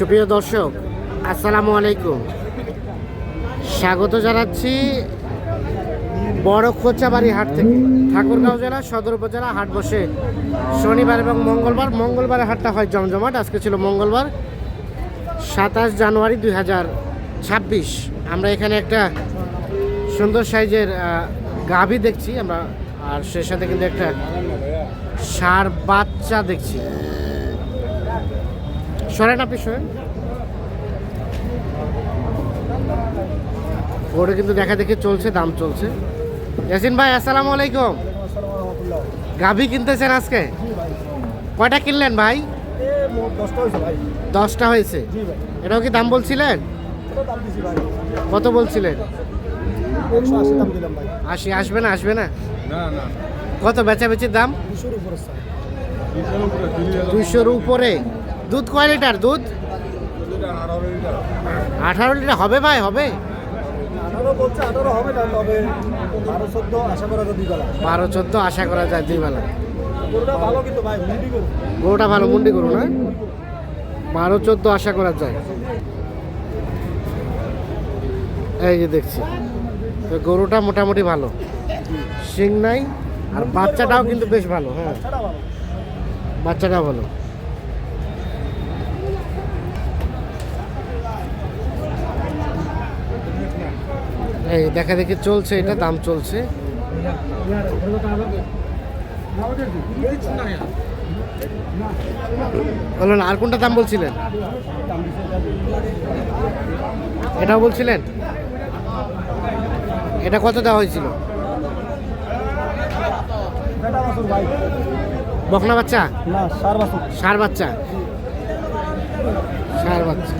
সুপ্রিয় দর্শক, আসসালামু আলাইকুম। স্বাগত জানাচ্ছি বড় খোঁচাবাড়ি হাট থেকে। ঠাকুরগাঁও জেলা, সদর উপজেলা, হাট বসে শনিবার এবং মঙ্গলবার। মঙ্গলবারের হাটটা হয় জমজমাট। আজকে ছিল মঙ্গলবার, সাতাশ জানুয়ারি দুই হাজার ছাব্বিশ। আমরা এখানে একটা সুন্দর সাইজের গাভি দেখছি আমরা, আর সে সাথে কিন্তু একটা সার বাচ্চা দেখছি। সরেন আপনি, সরেন। ওটা কিন্তু দেখা চলছে, দাম চলছে। ইয়াসিন ভাই, আসসালামু আলাইকুম। গাভী কিনতেছেন আজকে? কয়টা কিনলেন ভাই? দশটা হয়েছে। এটাও কি দাম বলছিলেন? কত বলছিলেন? আশি, আসবে না আসবে না? কত বেচাবেচির দাম? দুইশোর উপরে। দুধ কয় লিটার দুধ? আঠারো লিটার হবে ভাই হবে? বারো চোদ্দ আশা করা যায় দুই বেলা গরুটা ভালো মুন্ডি গরু। না? বারো চোদ্দ আশা করা যায়। এই যে দেখছি তো গরুটা মোটামুটি ভালো। শিং নাই আর বাচ্চাটাও কিন্তু বেশ ভালো হ্যাঁ। বাচ্চাটাও ভালো। এই দেখা দেখি চলছে এটা দাম চলছে। বলুন আর কোনটা দাম বলছিলেন? এটাও বলছিলেন? এটা কত দেওয়া হয়েছিল? বকনা বাচ্চা? সার বাচ্চা। সার বাচ্চা।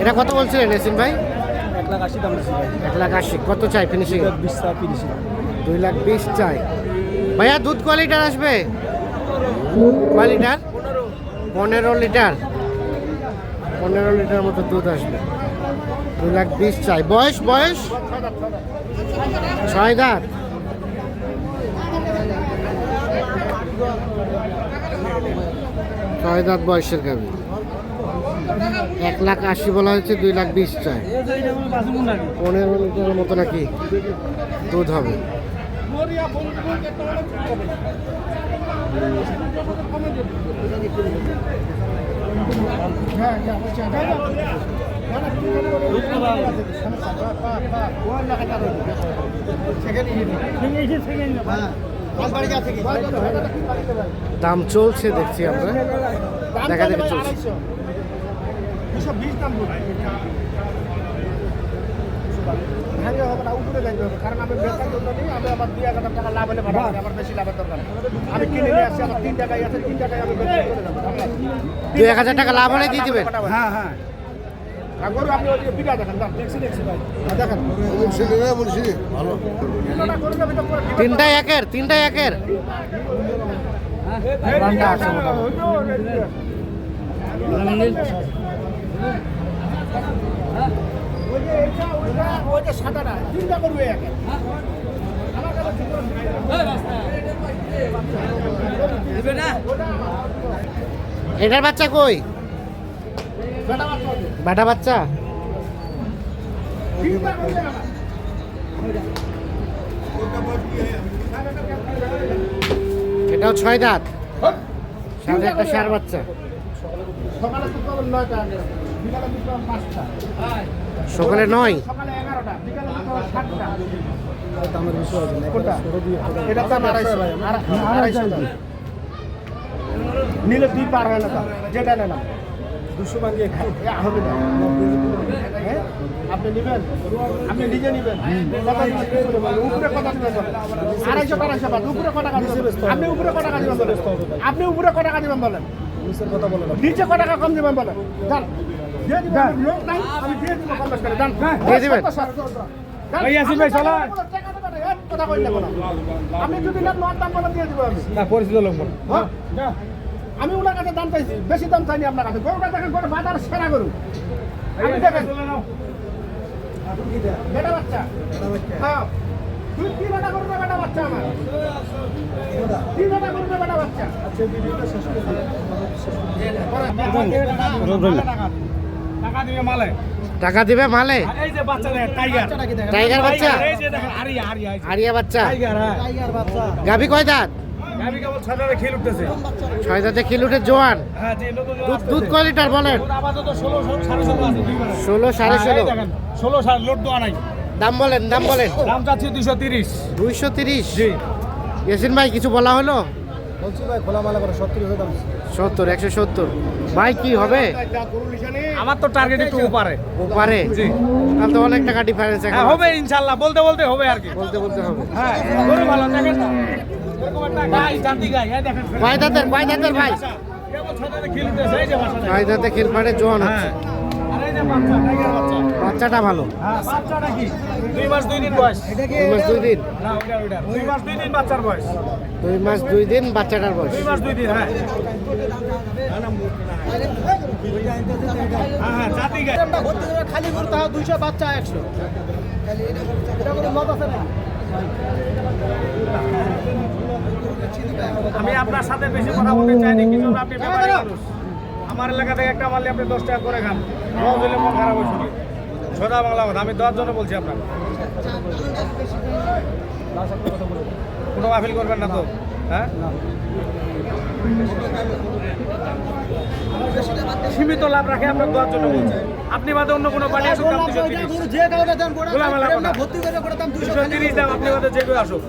এটা কত বলছিলেন এসিন ভাই? লাখ আশি দাম এক লাখ আশি। কত চাই ফিনিশিং বিশ টাকা তিরিশ দুই লাখ বিশ চাই। ভাইয়া দুধ ক লিটার আসবে? ক লিটার পনেরো লিটার। পনেরো লিটার মতো দুধ আসবে। দুই লাখ বিশ চাই। বয়স বয়স? ছয় দাঁত। ছয় দাঁত বয়সের গাবি এক লাখ আশি বলা হয়েছে, দুই লাখ বিশ চাই। পনেরো লিটারের মতো নাকি দুধ হবে। দাম চলছে দেখছি আমরা। দেখা দেখে চলছে। ভাঙে হবে না উপরে যাইতে হবে। কারণ আমি বেচার জন্য নিই আমি আমার দুই হাজার টাকা লাভ হলে ভাড়া আমার বেশি লাভের দরকার। আমি কিনে নিয়ে আসছি আমার তিন টাকায় আছে তিন টাকায় আমি বেচে চলে যাব? দুই এক হাজার টাকা লাভ হলে দিয়ে দিবেন? হ্যাঁ হ্যাঁ। আর গরু আপনি ওই বিঘা দেখেন দেখছি দেখছি ভাই। দেখেন। তিনটা একের তিনটা একের। রান্না আছে মোটামুটি। এটার বাচ্চা কই? বেটা বাচ্চা। এটাও ছয় দাঁত। সাথে একটা সার বাচ্চা। সকালে দুটো নয়টা সকালে নয়? সকালে এগারোটা বিকালে সাতটা। দাম আড়াইশো। আড়াইশো। নিলে দুই পার হয় না যেটা নিলাম দুশো ভাঙিয়ে হবে না। হ্যাঁ? আপনি নেবেন? আপনি নিজে নেবেন? উপরে কত দিবেন? আড়াইশো আড়াইশো উপরে আপনি উপরে দিবেন বলেন? আপনি উপরে টাকা দিবেন বলেন? নিচে কত টাকা কম দিবেন বলেন? দিয়ে দিবেন আমি যদি না পরিচিত লোক? আমি ওনার কাছে দাম চাইছি বেশি দাম চাইনি আপনার কাছে গরুটা দেখেন গরু বাজার সেরা গরু আমি বেটা বাচ্চা হ্যাঁ দুই তিন হাজার করবে বেটা বাচ্চা আমার তিন হাজার করবে বেটা বাচ্চা। টাকা দিবে মালে। টাকা দিবে মালে? এই যে বাচ্চা টাইগার। টাইগার। বাচ্চা? এই যে দেখেন আরিয়া আরিয়া আরিয়া বাচ্চা? টাইগার হ্যাঁ। টাইগার বাচ্চা। গাভি কয় দাঁত? গাবি কেবল খেল উঠতেছে। ছয় দাঁতে কিলোটের জোয়ান? হ্যাঁ দুধ দুধ কয় লিটার বলেন? আপাতত ষোলো সাড়ে ষোলো আছে ষোলো সাড়ে হ্যাঁ, ষোলো। ষোলো সাড়ে লোড দেওয়া নাই। দাম বলেন দাম বলেন। দাম চাচ্ছি দুশো তিরিশ। দুইশো তিরিশ? জি। ইয়াসিন ভাই কিছু বলা হলো? বলছি ভাই খোলামালা করে সত্তর হাজার দাম সত্তর একশো সত্তর। ভাই কি হবে? আমার তো টার্গেট একটু পারে ও পারে জি। তাহলে তো অনেক টাকা ডিফারেন্স হ্যাঁ হবে ইনশাল্লাহ বলতে বলতে হবে আর কি। বলতে বলতে হবে। হ্যাঁ গরু ভালো না জাতি গাই দেখেন। ভাই খেল বাসা ছয় দাঁতে খিলপাড়ে জোয়ান হচ্ছে। হ্যাঁ বাচ্চাটা ভালো। হ্যাঁ বাচ্চাটা কি? দুই মাস দুই দিন বয়স। দুই মাস দুই দিন। না ওইটা ওইটা দুই মাস দুই দিন বাচ্চার বয়স। দুই মাস দুই দিন বাচ্চাটার বয়স দুই মাস দুই দিন হ্যাঁ হ্যাঁ হ্যাঁ খালি করতে হবে দুইশো বাচ্চা একশো এটা কোনো মত আছে না আমি আপনার সাথে বেশি কথা বলতে চাইনি কিছু আপনি ব্যাপারী আমার এলাকা থেকে একটা মারলে আপনি দশ টাকা করে খান রোজ হলে মন খারাপ হয়েছে সোজা বাংলা কথা আমি দেওয়ার জন্য বলছি আপনাকে কোনো আপিল করবেন না তো? হ্যাঁ? সীমিত লাভ রাখে আপনার দেওয়ার জন্য বলছি। আপনি বাদে অন্য কোনো পার্টি আসুক দুশো তিরিশ দাম আপনি বাদে যে কেউ আসুক।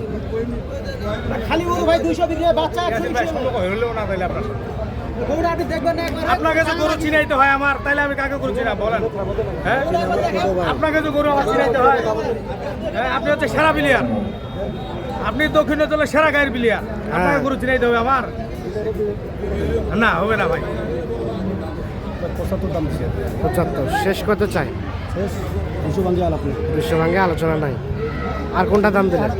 খালি গরু ভাই দুইশো বিক্রি বাচ্চা হইলেও না তাইলে আপনার আপনাকে যে গরু চিনাইতে হয় আমার তাইলে আমি কাকে গরু চিনা বলেন। হ্যাঁ? আপনাকে যে গরু আমার চিনাইতে হয়। হ্যাঁ আপনি হচ্ছে সেরা বিলিয়ার আপনি দক্ষিণ অঞ্চলের সেরা গায়ের বিলিয়া। আপনাকে গরু চিনাইতে হবে আমার না হবে না ভাই। পঁচাত্তর দাম পঁচাত্তর শেষ কত চাই? বিশ্বভাঙ্গে আলোচনা নাই। আর কোনটা দাম দিলেন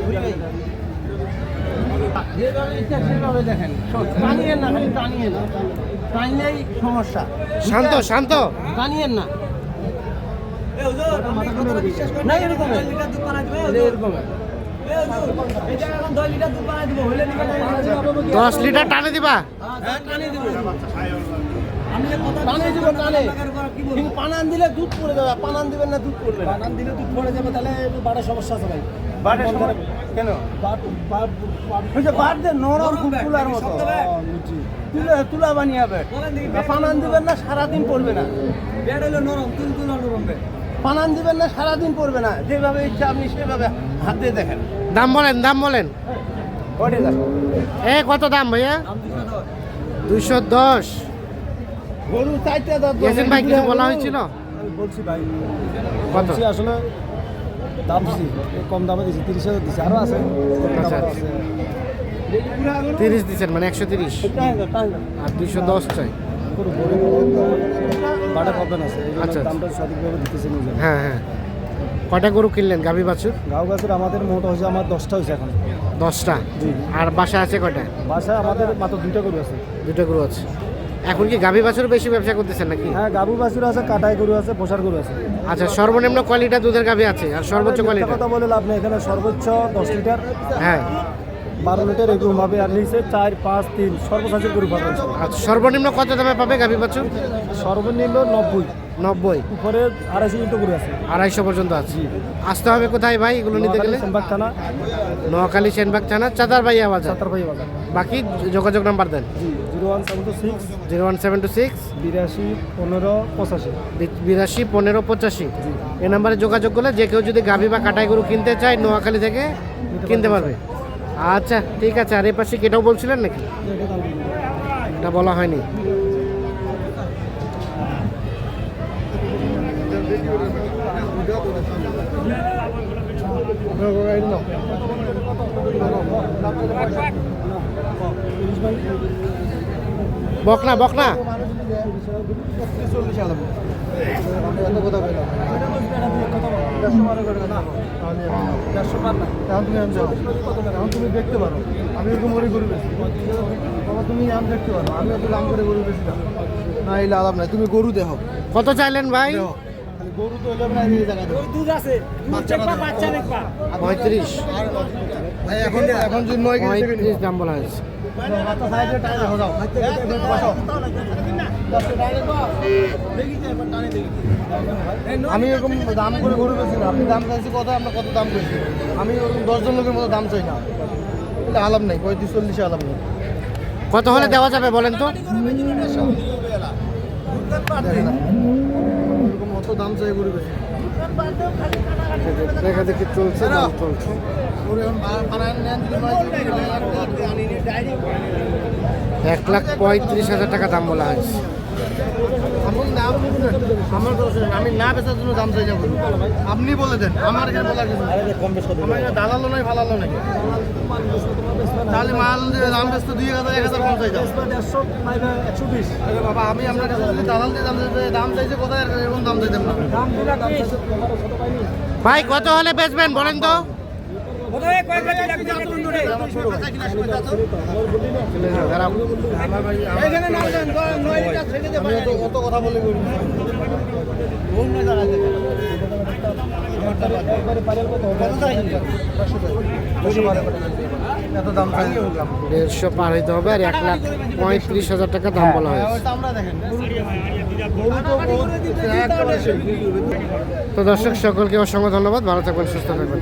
শান্ত শান্ত। টানিয়েন না না? এরকম এরকম দশ লিটার টানে দিবা? টানে দিব টানে কিন্তু পানান দিলে দুধ পড়ে যাবে পানান দিবেন না দুধ পড়বে না দিলে দুধ পড়ে যাবে তাহলে বাড়ার সমস্যা আছে ভাই কেন বাদ নরম তুলার মতো। তুলা তুলা বানিয়ে হবে পানান দিবেন না সারাদিন পড়বে না। পানান দিবেন না সারাদিন পড়বে না। যেভাবে ইচ্ছা আপনি সেভাবে হাত দিয়ে দেখেন। দাম বলেন দাম বলেন। এ কত দাম ভাইয়া? দুইশো দশ। গরু চারটা ইয়াসিন ভাই কিছু বলা হয়েছিল? বলছি ভাই। বলছি আসলে দাম দিছি কম দামে দিছি তিরিশ হাজার দিছি। আরও আছে আচ্ছা, আচ্ছা। আছে। তিরিশ দিচ্ছেন মানে একশো তিরিশ। আর দুইশো দশ চাই। বড় বাটা আছে? আচ্ছা। দামটা সঠিকভাবে দিতেছে নিজে হ্যাঁ হ্যাঁ। কয়টা গরু কিনলেন গাভী বাছুর? গাঁও গাছের আমাদের মোট হয়েছে আমার দশটা হয়েছে এখন। দশটা? আর বাসা আছে কটা বাসা আমাদের মাত্র দুইটা গরু আছে। দুটো গরু আছে। এখন কি গাভী বাছুর বেশি ব্যবসা করতেছেন নাকি? হ্যাঁ গাবু বাছুর আছে কাটাই গরু আছে পোষার গরু আছে। আচ্ছা সর্বনিম্ন কোয়ালিটা দুধের গাভী আছে? আর সর্বোচ্চ কোয়ালিটা কথা বলে লাভ নেই এখানে সর্বোচ্চ দশ লিটার। হ্যাঁ। বারো লিটার এরকম হবে আর নিচে চার পাঁচ তিন সর্বশেষ গরু পাবেন আচ্ছা সর্বনিম্ন কত দামে পাবে গাভী বাছুর? সর্বনিম্ন নব্বই। নব্বই? উপরে আড়াইশো লিটার গরু আছে। আড়াইশো পর্যন্ত আছে। আসতে হবে কোথায় ভাই এগুলো নিতে গেলে? সেনবাগ থানা। নোয়াখালী সেনবাগ থানা চাঁদার ভাইয়া বাজার। সাতার ভাই বাজার। বাকি যোগাযোগ নাম্বার দেন। Zero one seven two six. Zero one seven two six. বিরাশি পনেরো পঁচাশি। বিরাশি পনেরো পঁচাশি। এই নাম্বারে যোগাযোগ করলে যে কেউ যদি গাভী বা কাটাই গরু কিনতে চায় নোয়াখালী থেকে কিনতে পারবে। আচ্ছা ঠিক আছে। আর এ পাশে কেটাও বলছিলেন নাকি? এটা বলা হয়নি। বকনা বকনা। এখন তুমি দেখতে পারো আমি এরকম করে গরু বেশি বাবা তুমি আম দেখতে পারো আমি এত দাম করে গরু বেশি না এলে আলাপ নাই তুমি গরু দেখো কত চাইলেন ভাই খালি গরু তো হইল না এই জায়গায় দুধ আছে দেখবা বাচ্চা দেখবা পঁয়ত্রিশ ভাই এখন এখন যদি কেজি দাম বলা হয়েছে দেখো যাও। আমি এরকম দাম করে গরু বেশি না। আপনি দাম চাইছি কত আমরা কত দাম করেছি? আমি ওরকম দশজন লোকের মতো দাম চাই না। এটা আলাপ নেই পঁয়ত্রিশ চল্লিশে আলাপ নেই। কত হলে দেওয়া যাবে বলেন তো? অত দাম চাই গরু বেশি দেখা দেখি চলছে দাম এক লাখ পঁয়ত্রিশ হাজার টাকা দাম বলা হয়েছে। আমার নাম আমার আমি না বেচার জন্য দাম চাই যাব। আপনি বলে দেন। আমার এখানে বলার কিছু আমার এখানে দালালো নাই ফালালো নাই। তাহলে মাল দাম বেচতে দুই হাজার এক হাজার কম চাই যাও। আরে বাবা আমি আপনার কাছে যদি দালাল দিয়ে দাম দাম চাইছে কোথায় এরকম দাম চাইতাম না ভাই কত হলে বেচবেন বলেন তো? অত কথা বলে দেড়শো পার হইতে হবে আর এক লাখ পঁয়ত্রিশ হাজার টাকা দাম বলা হ্যাঁ, হয়েছে। তো দর্শক সকলকে অসংখ্য ধন্যবাদ। ভালো থাকবেন সুস্থ থাকবেন।